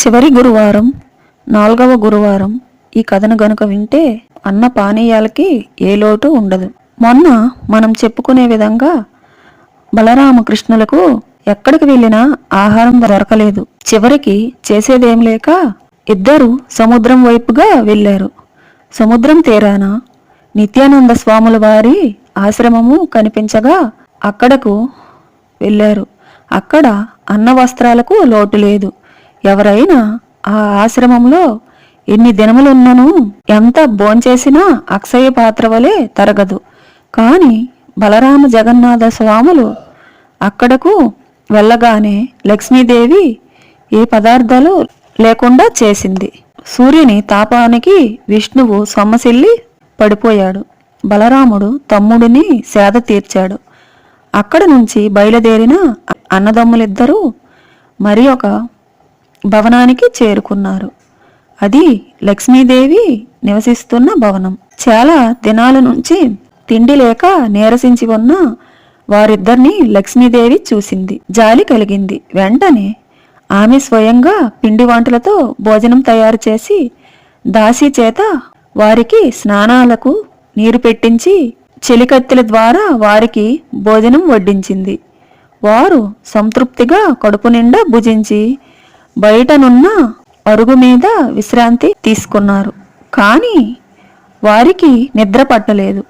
చివరి గురువారం నాలుగవ గురువారం ఈ కథను గనుక వింటే అన్న పానీయాలకి ఏ లోటు ఉండదు. మొన్న మనం చెప్పుకునే విధంగా బలరామకృష్ణులకు ఎక్కడికి వెళ్ళినా ఆహారం దొరకలేదు. చివరికి చేసేదేం లేక ఇద్దరు సముద్రం వైపుగా వెళ్ళారు. సముద్రం తీరాన నిత్యానంద స్వాముల వారి ఆశ్రమము కనిపించగా అక్కడకు వెళ్ళారు. అక్కడ అన్న వస్త్రాలకు లోటు లేదు. ఎవరైనా ఆ ఆశ్రమంలో ఎన్ని దినములున్నను ఎంత భోంచేసినా అక్షయ పాత్ర వలె తరగదు. కాని బలరామ జగన్నాథ స్వాములు అక్కడకు వెళ్ళగానే లక్ష్మీదేవి ఏ పదార్థాలు లేకుండా చేసింది. సూర్యుని తాపానికి విష్ణువు సొమ్మసిల్లి పడిపోయాడు. బలరాముడు తమ్ముడిని సేద తీర్చాడు. అక్కడ నుంచి బయలుదేరిన అన్నదమ్ములిద్దరూ మరి ఒక భవనానికి చేరుకున్నారు. అది లక్ష్మీదేవి నివసిస్తున్న భవనం. చాలా దినాల నుంచి తిండి లేక నీరసించి ఉన్న వారిద్దరిని లక్ష్మీదేవి చూసింది. జాలి కలిగింది. వెంటనే ఆమె స్వయంగా పిండి వంటలతో భోజనం తయారు చేసి దాసి చేత వారికి స్నానాలకు నీరు పెట్టించి చెలికత్తెల ద్వారా వారికి భోజనం వడ్డించింది. వారు సంతృప్తిగా కడుపు నిండా భుజించి బయటనున్న అరుగు మీద విశ్రాంతి తీసుకున్నారు. కానీ వారికి నిద్ర పట్టలేదు.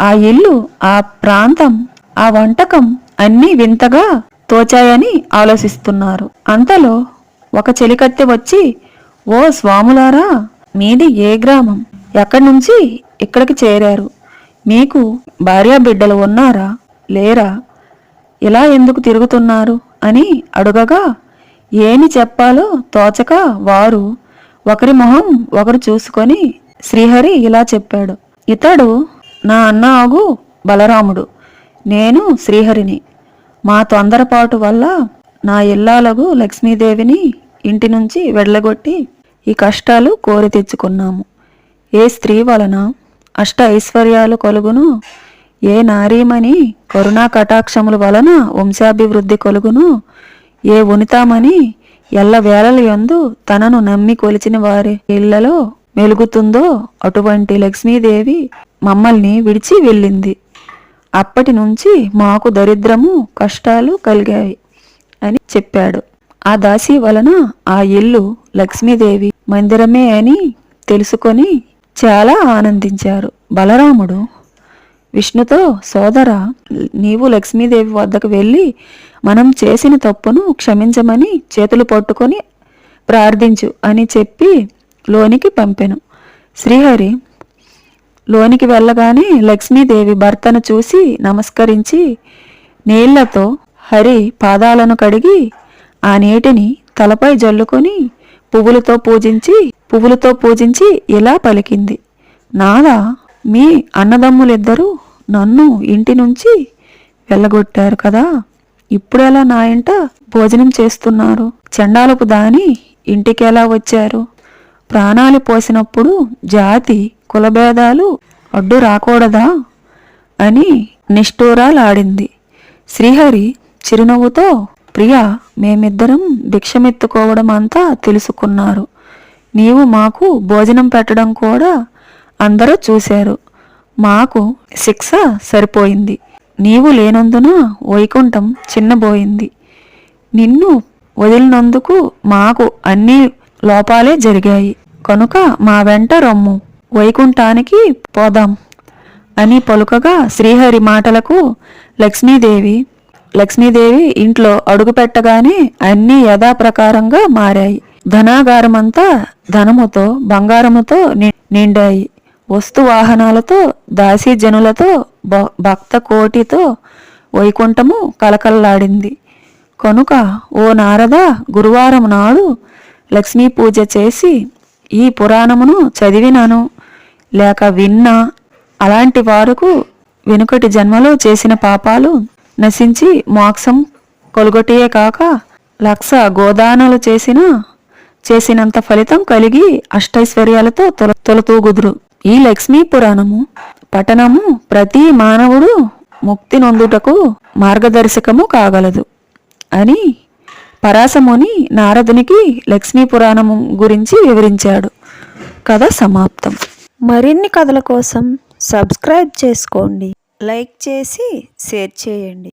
ఆ ఇల్లు ఆ ప్రాంతం ఆ వంటకం అన్నీ వింతగా తోచాయని ఆలోచిస్తున్నారు. అంతలో ఒక చెలికత్తె వచ్చి ఓ స్వాములారా మీది ఏ గ్రామం? ఎక్కడి నుంచి ఇక్కడికి చేరారు? మీకు భార్యా బిడ్డలు ఉన్నారా? లేరా? ఇలా ఎందుకు తిరుగుతున్నారు? అని అడుగగా ఏమి చెప్పాలో తోచక వారు ఒకరి మొహం ఒకరు చూసుకొని శ్రీహరి ఇలా చెప్పాడు. ఇతడు నా అన్న ఆగు బలరాముడు. నేను శ్రీహరిని. మా తొందరపాటు వల్ల నా ఇల్లాలకు లక్ష్మీదేవిని ఇంటి నుంచి వెళ్ళగొట్టి ఈ కష్టాలు కోరి తెచ్చుకున్నాము. ఏ స్త్రీ వలన అష్ట ఐశ్వర్యాలు కలుగును? ఏ నారీమణి కరుణా కటాక్షముల వలన వంశాభివృద్ధి కలుగును? ఏ ఉనితామని ఎల్లవేళలయందు వేళల యందు తనను నమ్మి కొలిచిన వారి ఇళ్ళలో మెలుగుతుందో అటువంటి లక్ష్మీదేవి మమ్మల్ని విడిచి వెళ్ళింది. అప్పటి నుంచి మాకు దరిద్రము కష్టాలు కలిగాయి అని చెప్పాడు. ఆ దాసి వలన ఆ ఇల్లు లక్ష్మీదేవి మందిరమే అని తెలుసుకొని చాలా ఆనందించారు. బలరాముడు విష్ణుతో సోదర నీవు లక్ష్మీదేవి వద్దకు వెళ్ళి మనం చేసిన తప్పును క్షమించమని చేతులు పట్టుకొని ప్రార్థించు అని చెప్పి లోనికి పంపెను. శ్రీహరి లోనికి వెళ్ళగానే లక్ష్మీదేవి భర్తను చూసి నమస్కరించి నీళ్ళతో హరి పాదాలను కడిగి ఆ నీటిని తలపై జల్లుకొని పువ్వులతో పూజించి పువ్వులతో పూజించి ఇలా పలికింది నాదా మీ అన్నదమ్ములిద్దరూ నన్ను ఇంటి నుంచి వెళ్ళగొట్టారు కదా. ఇప్పుడెలా నా ఇంట భోజనం చేస్తున్నారు? చండాలపు దాని ఇంటికెలా వచ్చారు? ప్రాణాలు పోసినప్పుడు జాతి కులభేదాలు అడ్డు రాకూడదా? అని నిష్ఠూరాలాడింది. శ్రీహరి చిరునవ్వుతో ప్రియా మేమిద్దరం భిక్షమెత్తుకోవడం అంతా తెలుసుకున్నారు. నీవు మాకు భోజనం పెట్టడం కూడా అందరూ చూశారు. మాకు శిక్ష సరిపోయింది. నీవు లేనందున వైకుంఠం చిన్నబోయింది. నిన్ను వదిలినందుకు మాకు అన్ని లోపాలే జరిగాయి. కనుక మా వెంట రమ్ము. వైకుంఠానికి పోదాం అని పలుకగా శ్రీహరి మాటలకు లక్ష్మీదేవి లక్ష్మీదేవి ఇంట్లో అడుగుపెట్టగానే అన్నీ యథాప్రకారంగా మారాయి. ధనాగారమంతా ధనముతో బంగారముతో ని- నిండాయి. వస్తు వాహనాలతో దాసీ జనులతో భ- భక్త కోటితో వైకుంఠము కలకల్లాడింది కనుక ఓ నారద గురువారం నాడు లక్ష్మీ పూజ చేసి ఈ పురాణమును చదివినాను. లేక విన్నా అలాంటి వారుకు వెనుకటి జన్మలో చేసిన పాపాలు నశించి మోక్షం కొలుగొటియే కాక లక్ష గోదానాలు చేసిన చేసినంత ఫలితం కలిగి అష్టైశ్వర్యాలతో తొల తొలతూగుదురు. ఈ లక్ష్మీ పురాణము పఠనము ప్రతి మానవుడు ముక్తి నొందుటకు మార్గదర్శకము కాగలదు అని పరాశముని నారదునికి లక్ష్మీ పురాణము గురించి వివరించాడు. కథ సమాప్తం. మరిన్ని కథల కోసం సబ్స్క్రైబ్ చేసుకోండి. లైక్ చేసి షేర్ చేయండి.